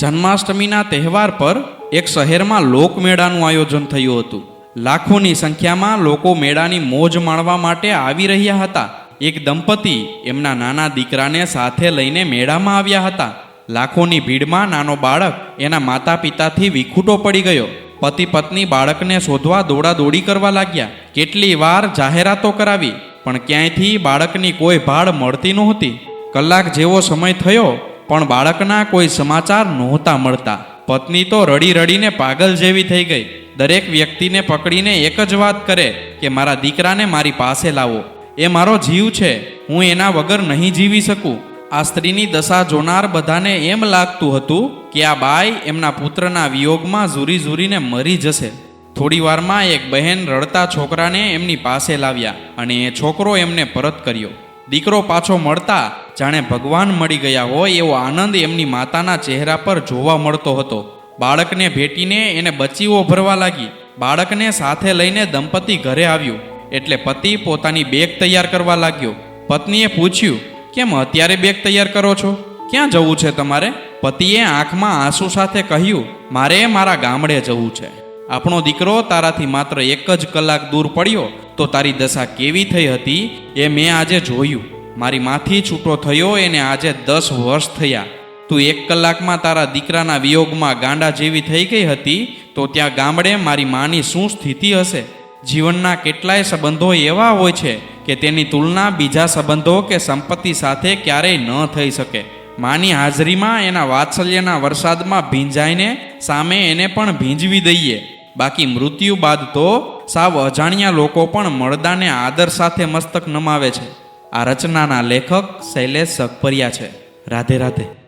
જન્માષ્ટમીના તહેવાર પર એક શહેરમાં લોકમેળાનું આયોજન થયું હતું. લાખોની સંખ્યામાં લોકો મેળાની મોજ માણવા માટે આવી રહ્યા હતા. એક દંપતી એમના નાના દીકરાને સાથે લઈને મેળામાં આવ્યા હતા. લાખોની ભીડમાં નાનો બાળક એના માતા પિતાથી વિખૂટો પડી ગયો. પતિ પત્ની બાળકને શોધવા દોડાદોડી કરવા લાગ્યા. કેટલી વાર જાહેરાતો કરાવી, પણ ક્યાંયથી બાળકની કોઈ ભાડ મળતી નહોતી. કલાક જેવો સમય થયો પણ બાળકના કોઈ સમાચાર નહોતા મળતા. પત્ની તો રડી રડીને પાગલ જેવી થઈ ગઈ. દરેક વ્યક્તિને પકડીને એક જ વાત કરે કે, મારા દીકરાને મારી પાસે લાવો. એ મારો જીવ છે. હું એના વગર નહીં જીવી શકું. આ સ્ત્રીની દશા જોનાર બધાને એમ લાગતું હતું કે, આ બાઈ એમના પુત્રના વિયોગમાં ઝૂરી ઝૂરીને મરી જશે. થોડી વારમાં એક બહેન રડતા છોકરાને એમની પાસે લાવ્યા અને એ છોકરો એમને પરત કર્યો. દીકરો પાછો મળતા જાણે ભગવાન મળી ગયા હોય એવો આનંદ એમની માતાના ચહેરા પર જોવા મળતો હતો. બાળકને ભેટીને એને બચીઓ ભરવા લાગી. બાળકને સાથે લઈને દંપતી ઘરે આવ્યું. એટલે પતિ પોતાની બેગ તૈયાર કરવા લાગ્યો. પત્નીએ પૂછ્યું, કેમ અત્યારે બેગ તૈયાર કરો છો? ક્યાં જવું છે તમારે? પતિએ આંખમાં આંસુ સાથે કહ્યું, મારે મારા ગામડે જવું છે. આપણો દીકરો તારાથી માત્ર એક જ કલાક દૂર પડ્યો, તો તારી દશા કેવી થઈ હતી એ મેં આજે જોયું. મારી માથી છૂટો થયો, એને આજે દસ વર્ષ થયા. તું એક કલાકમાં તારા દીકરાના વિયોગમાં ગાંડા જેવી થઈ ગઈ હતી, તો ત્યાં ગામડે મારી માની શું સ્થિતિ હશે? જીવનના કેટલાય સંબંધો એવા હોય છે કે તેની તુલના બીજા સંબંધો કે સંપત્તિ સાથે ક્યારેય ન થઈ શકે. માની હાજરીમાં એના વાત્સલ્યના વરસાદમાં ભીંજાઈને સામે એને પણ ભીંજવી દઈએ. બાકી મૃત્યુ બાદ તો સાવ અજાણ્યા લોકો પણ મળદાને આદર સાથે મસ્તક નમાવે છે. આ રચનાના લેખક શૈલેષ સકપરિયા છે. રાધે રાધે.